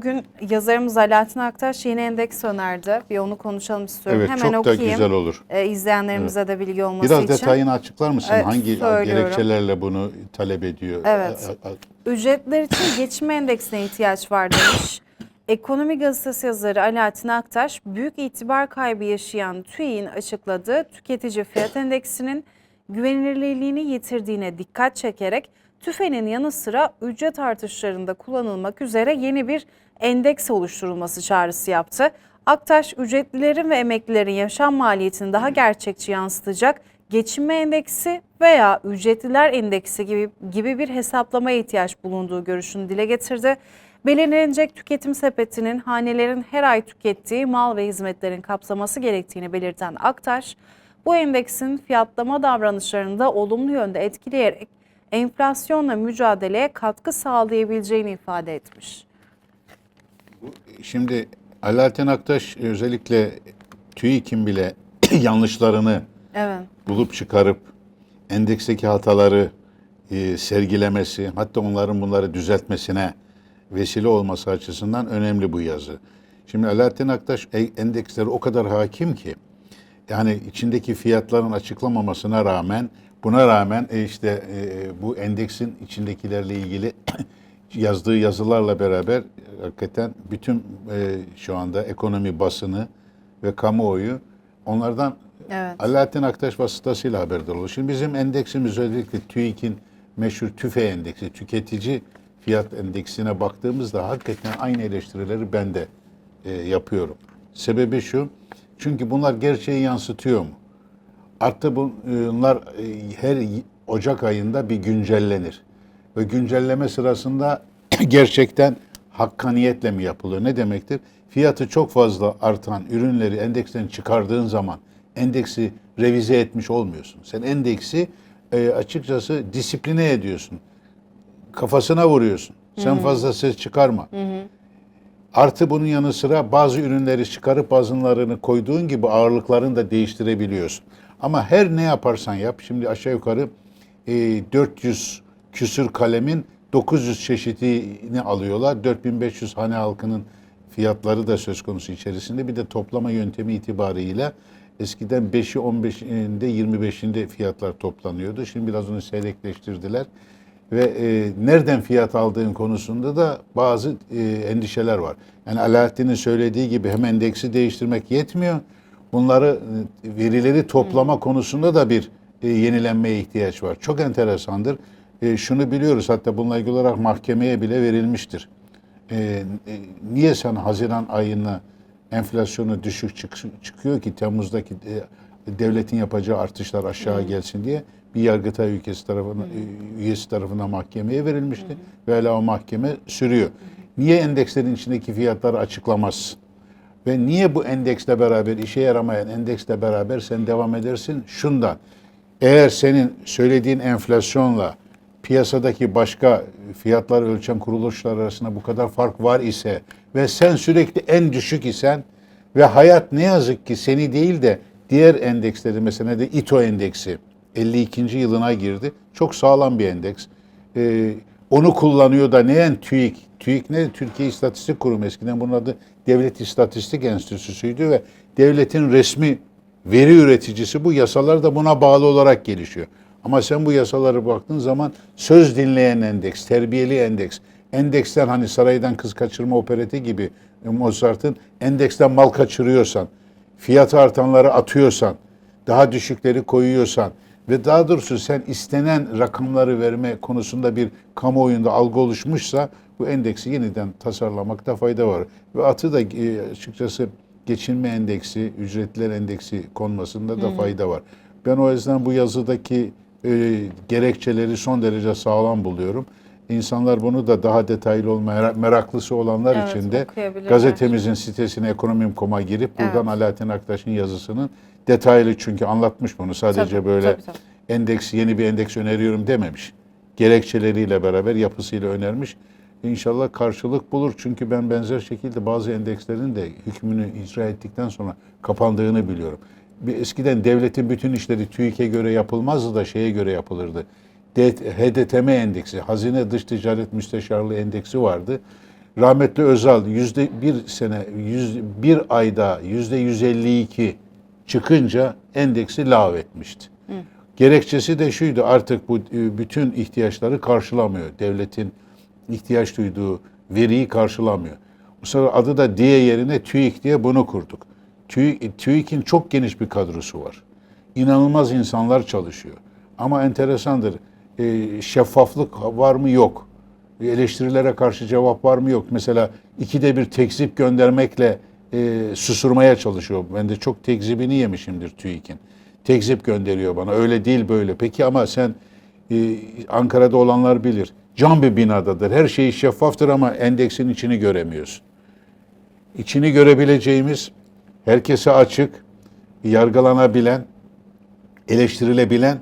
bugün yazarımız Alaaddin Aktaş yeni endeks önerdi. Bir onu konuşalım istiyorum. Evet Hemen çok da okuyayım. güzel olur. E, izleyenlerimize de bilgi olması Biraz için. detayını açıklar mısın? Evet, Hangi söylüyorum. gerekçelerle bunu talep ediyor? Evet. A- a- Ücretler için geçinme endeksine ihtiyaç var demiş. Ekonomi gazetesi yazarı Alaaddin Aktaş, büyük itibar kaybı yaşayan TÜİ'nin açıkladığı tüketici fiyat endeksinin güvenilirliğini yitirdiğine dikkat çekerek TÜFE'nin yanı sıra ücret artışlarında kullanılmak üzere yeni bir endeks oluşturulması çağrısı yaptı. Aktaş, ücretlilerin ve emeklilerin yaşam maliyetini daha gerçekçi yansıtacak geçinme endeksi veya ücretliler endeksi gibi, gibi bir hesaplamaya ihtiyaç bulunduğu görüşünü dile getirdi. Belirlenecek tüketim sepetinin hanelerin her ay tükettiği mal ve hizmetlerin kapsaması gerektiğini belirten Aktaş, bu endeksin fiyatlama davranışlarını da olumlu yönde etkileyerek enflasyonla mücadeleye katkı sağlayabileceğini ifade etmiş. Şimdi Alaaddin Aktaş özellikle TÜİK'in bile yanlışlarını Evet. bulup çıkarıp endeksteki hataları e, sergilemesi, hatta onların bunları düzeltmesine vesile olması açısından önemli bu yazı. Şimdi Alaaddin Aktaş e- endeksleri o kadar hakim ki yani içindeki fiyatların açıklamamasına rağmen buna rağmen e, işte e, bu endeksin içindekilerle ilgili yazdığı yazılarla beraber hakikaten bütün e, şu anda ekonomi basını ve kamuoyu onlardan Evet. Alaaddin Aktaş vasıtasıyla haberdar olur. Şimdi bizim endeksimiz özellikle TÜİK'in meşhur TÜFE endeksi, tüketici fiyat endeksine baktığımızda hakikaten aynı eleştirileri ben de e, yapıyorum. Sebebi şu, çünkü bunlar gerçeği yansıtıyor mu? Artı bunlar e, her Ocak ayında bir güncellenir. Ve güncelleme sırasında gerçekten hakkaniyetle mi yapılıyor? Ne demektir? Fiyatı çok fazla artan ürünleri endeksten çıkardığın zaman endeksi revize etmiş olmuyorsun. Sen endeksi e, açıkçası disipline ediyorsun. Kafasına vuruyorsun. Sen fazla ses çıkarma. Artı bunun yanı sıra bazı ürünleri çıkarıp bazılarını koyduğun gibi ağırlıklarını da değiştirebiliyorsun. Ama her ne yaparsan yap, şimdi aşağı yukarı e, 400 küsür kalemin 900 çeşidini alıyorlar. 4500 hane halkının fiyatları da söz konusu içerisinde. Bir de toplama yöntemi itibariyle eskiden 5'i 15'inde 25'inde fiyatlar toplanıyordu. Şimdi biraz onu seyrekleştirdiler ve e, nereden fiyat aldığın konusunda da bazı e, endişeler var. Yani Alaaddin'in söylediği gibi hem endeksi değiştirmek yetmiyor. Bunları e, verileri toplama konusunda da bir e, yenilenmeye ihtiyaç var. Çok enteresandır. E, şunu biliyoruz hatta bununla ilgili olarak mahkemeye bile verilmiştir. E, e, niye sen Haziran ayına enflasyonu düşük çık- çıkıyor ki Temmuz'daki e, devletin yapacağı artışlar aşağı gelsin diye bir Yargıtay ülkesi tarafından e, üyesi tarafından mahkemeye verilmişti ve hala o mahkeme sürüyor. Niye endekslerin içindeki fiyatları açıklamazsın? Ve niye bu endeksle beraber işe yaramayan endeksle beraber sen devam edersin? Şundan. Eğer senin söylediğin enflasyonla piyasadaki başka fiyatlar ölçen kuruluşlar arasında bu kadar fark var ise ve sen sürekli en düşük isen ve hayat ne yazık ki seni değil de diğer endeksleri mesela de İTO endeksi 52. yılına girdi. Çok sağlam bir endeks. Ee, onu kullanıyor da neyen TÜİK? TÜİK ne? Türkiye İstatistik Kurumu eskiden bunun adı Devlet İstatistik Enstitüsü'ydü ve devletin resmi veri üreticisi bu yasalar da buna bağlı olarak gelişiyor. Ama sen bu yasaları baktığın zaman söz dinleyen endeks, terbiyeli endeks, endeksten hani saraydan kız kaçırma opereti gibi Mozart'ın endeksten mal kaçırıyorsan, fiyatı artanları atıyorsan, daha düşükleri koyuyorsan ve daha doğrusu sen istenen rakamları verme konusunda bir kamuoyunda algı oluşmuşsa bu endeksi yeniden tasarlamakta fayda var. Ve atı da e, açıkçası geçinme endeksi, ücretler endeksi konmasında da fayda var. Ben o yüzden bu yazıdaki e, gerekçeleri son derece sağlam buluyorum. İnsanlar bunu da daha detaylı olmaya meraklısı olanlar Evet, için de gazetemizin sitesine ekonomim.com'a girip buradan Evet. Alaaddin Aktaş'ın yazısının detaylı çünkü anlatmış bunu. Sadece Tabii, böyle tabii, tabii. endeks yeni bir endeks öneriyorum dememiş. Gerekçeleriyle beraber yapısıyla önermiş. İnşallah karşılık bulur. Çünkü ben benzer şekilde bazı endekslerin de hükmünü icra ettikten sonra kapandığını biliyorum. Eskiden devletin bütün işleri TÜİK'e göre yapılmazdı da şeye göre yapılırdı. HDTM endeksi, Hazine Dış Ticaret Müsteşarlığı endeksi vardı. Rahmetli Özal yüzde bir sene, yüz, bir ayda yüzde 152 çıkınca endeksi lağvetmişti. Gerekçesi de şuydu artık bu e, bütün ihtiyaçları karşılamıyor. Devletin ihtiyaç duyduğu veriyi karşılamıyor. Bu sefer adı da diye yerine TÜİK diye bunu kurduk. TÜİK, TÜİK'in çok geniş bir kadrosu var. İnanılmaz insanlar çalışıyor. Ama enteresandır. e, şeffaflık var mı? Yok. Eleştirilere karşı cevap var mı? Yok. Mesela ikide bir tekzip göndermekle e, susurmaya çalışıyor. Ben de çok tekzibini yemişimdir TÜİK'in. Tekzip gönderiyor bana. Öyle değil böyle. Peki ama sen e, Ankara'da olanlar bilir. Cam bir binadadır. Her şey şeffaftır ama endeksin içini göremiyorsun. İçini görebileceğimiz, herkese açık, yargılanabilen, eleştirilebilen,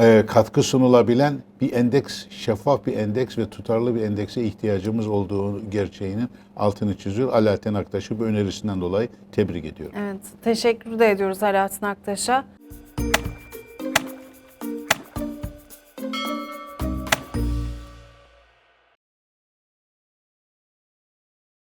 e, katkı sunulabilen bir endeks, şeffaf bir endeks ve tutarlı bir endekse ihtiyacımız olduğu gerçeğinin altını çiziyor. Alaaddin Aktaş'ı bu önerisinden dolayı tebrik ediyorum. Evet, teşekkür de ediyoruz Alaaddin Aktaş'a.